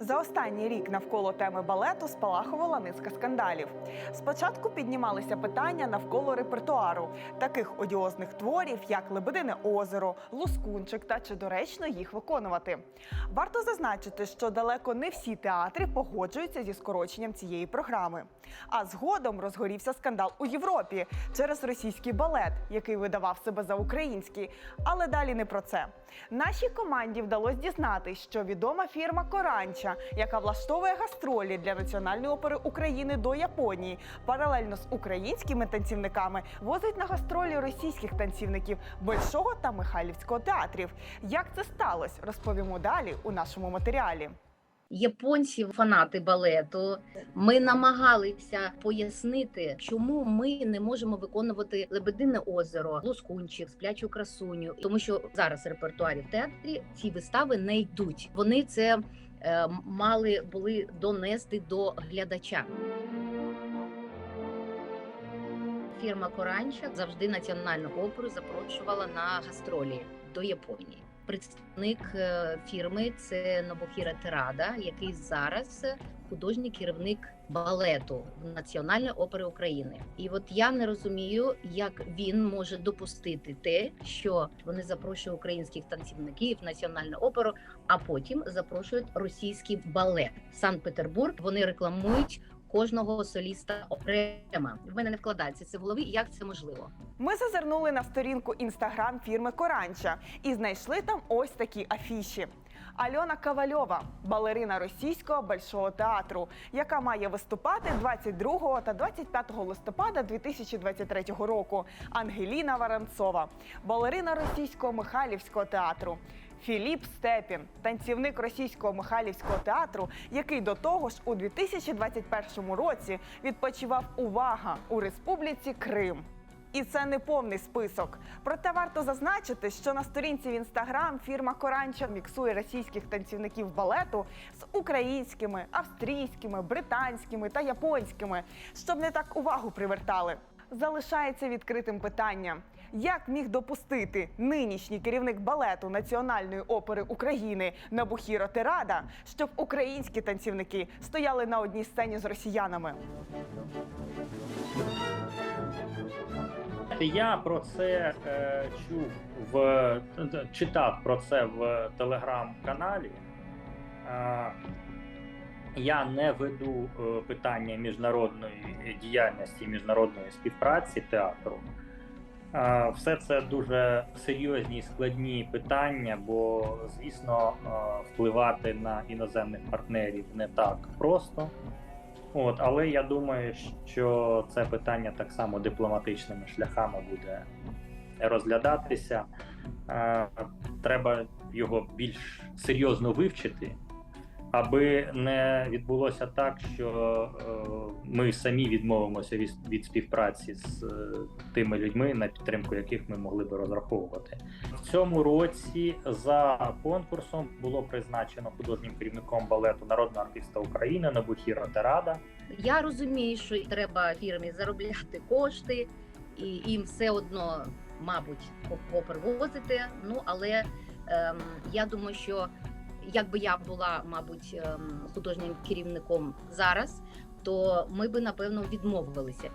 За останній рік навколо теми балету спалахувала низка скандалів. Спочатку піднімалися питання навколо репертуару таких одіозних творів, як Лебедине озеро, Лускунчик та чи доречно їх виконувати. Варто зазначити, що далеко не всі театри погоджуються зі скороченням цієї програми. А згодом розгорівся скандал у Європі через російський балет, який видавав себе за український. Але далі не про це. Нашій команді вдалося дізнатись, що відома фірма Коранча, яка влаштовує гастролі для національної опери України до Японії, паралельно з українськими танцівниками возить на гастролі російських танцівників Большого та Михайлівського театрів. Як це сталося, розповімо далі у нашому матеріалі. Японці, фанати балету, ми намагалися пояснити, чому ми не можемо виконувати Лебедине озеро, Лускунчик, сплячу красуню, тому що зараз репертуарі в театрі ці вистави не йдуть. Вони це мали були донести до глядача. Фірма Коранча завжди національну оперу запрошувала на гастролі до Японії. Представник е, фірми це Нобухіра Терада, який зараз художній керівник балету Національної опери України. І от я не розумію, як він може допустити те, що вони запрошують українських танцівників в національну оперу, а потім запрошують російський балет. Санкт-Петербург. Вони рекламують кожного соліста окремо. В мене не вкладається це в голові. Як це можливо? Ми зазирнули на сторінку інстаграм фірми Коранча і знайшли там ось такі афіші. Альона Кавальова, балерина російського большого театру, яка має виступати 22 та 25 листопада 2023 року. Ангеліна Варанцова, балерина російського Михайлівського театру. Філіп Степін, танцівник російського Михайлівського театру, який до того ж у 2021 році відпочивав увага у Республіці Крим. І це не повний список. Проте варто зазначити, що на сторінці в інстаграм фірма Коранча міксує російських танцівників балету з українськими, австрійськими, британськими та японськими, щоб не так увагу привертали. Залишається відкритим питання: як міг допустити нинішній керівник балету Національної опери України Набухіро Терада, щоб українські танцівники стояли на одній сцені з росіянами? Я про це е, чув в читав про це в телеграм-каналі. Е, я не веду е, питання міжнародної діяльності, міжнародної співпраці театру. Е, все це дуже серйозні і складні питання, бо, звісно, е, впливати на іноземних партнерів не так просто. От, але я думаю, що це питання так само дипломатичними шляхами буде розглядатися. Е, Треба його більш серйозно вивчити, аби не відбулося так, що е, ми самі відмовимося від, співпраці з е, тими людьми, на підтримку яких ми могли би розраховувати. В цьому році за конкурсом було призначено художнім керівником балету народного артиста України Набухіра Терада. Я розумію, що треба фірмі заробляти кошти, і їм все одно, мабуть, поперевозити. Ну але ем, я думаю, що якби я була, мабуть, ем, художнім керівником зараз, то ми би напевно відмовилися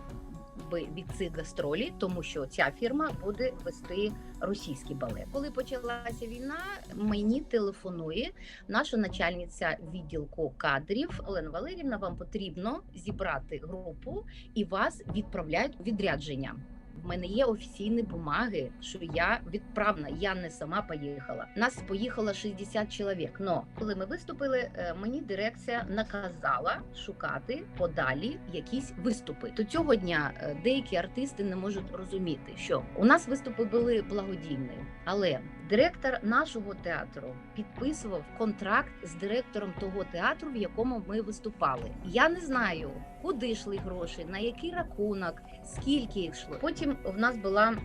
би від цих гастролей, тому що ця фірма буде вести російський балет. Коли почалася війна, мені телефонує наша начальниця відділку кадрів Олена Валерівна. Вам потрібно зібрати групу і вас відправляють у відрядження. В мене є офіційні бумаги, що я відправна. Я не сама поїхала. Нас поїхало 60 чоловік. Но коли ми виступили, е, мені дирекція наказала шукати подалі якісь виступи. До цього дня е, деякі артисти не можуть розуміти, що у нас виступи були благодійні, але директор нашого театру підписував контракт з директором того театру, в якому ми виступали. Я не знаю, куди йшли гроші, на який рахунок, скільки їх йшло. Потім в нас була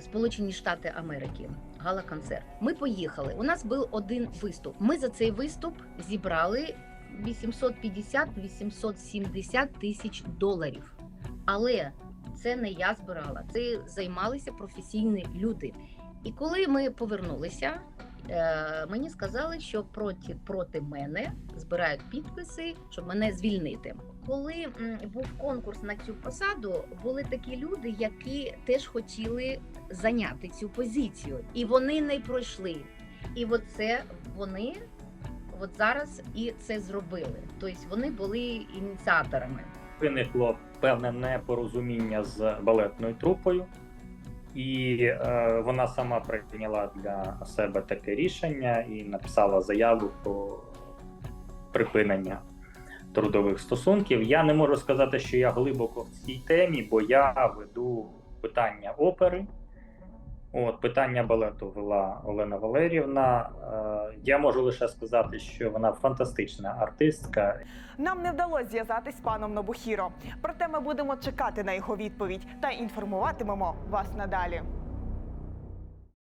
Сполучені Штати Америки. Гала-концерт. Ми поїхали. У нас був один виступ. Ми за цей виступ зібрали 850-870 тисяч доларів. Але це не я збирала, це займалися професійні люди. І коли ми повернулися, Е, мені сказали, що проти, проти мене збирають підписи, щоб мене звільнити. Коли був конкурс на цю посаду, були такі люди, які теж хотіли зайняти цю позицію, і вони не пройшли. І от це вони от зараз і це зробили. Тобто вони були ініціаторами. Виникло певне непорозуміння з балетною трупою, і е, вона сама прийняла для себе таке рішення і написала заяву про припинення трудових стосунків. Я не можу сказати, що я глибоко в цій темі, бо я веду питання опери. От питання балету вела Олена Валерівна. Е, я можу лише сказати, що вона фантастична артистка, Нам не вдалося зв'язатись з паном Нобухіро. Проте ми будемо чекати на його відповідь та інформуватимемо вас надалі.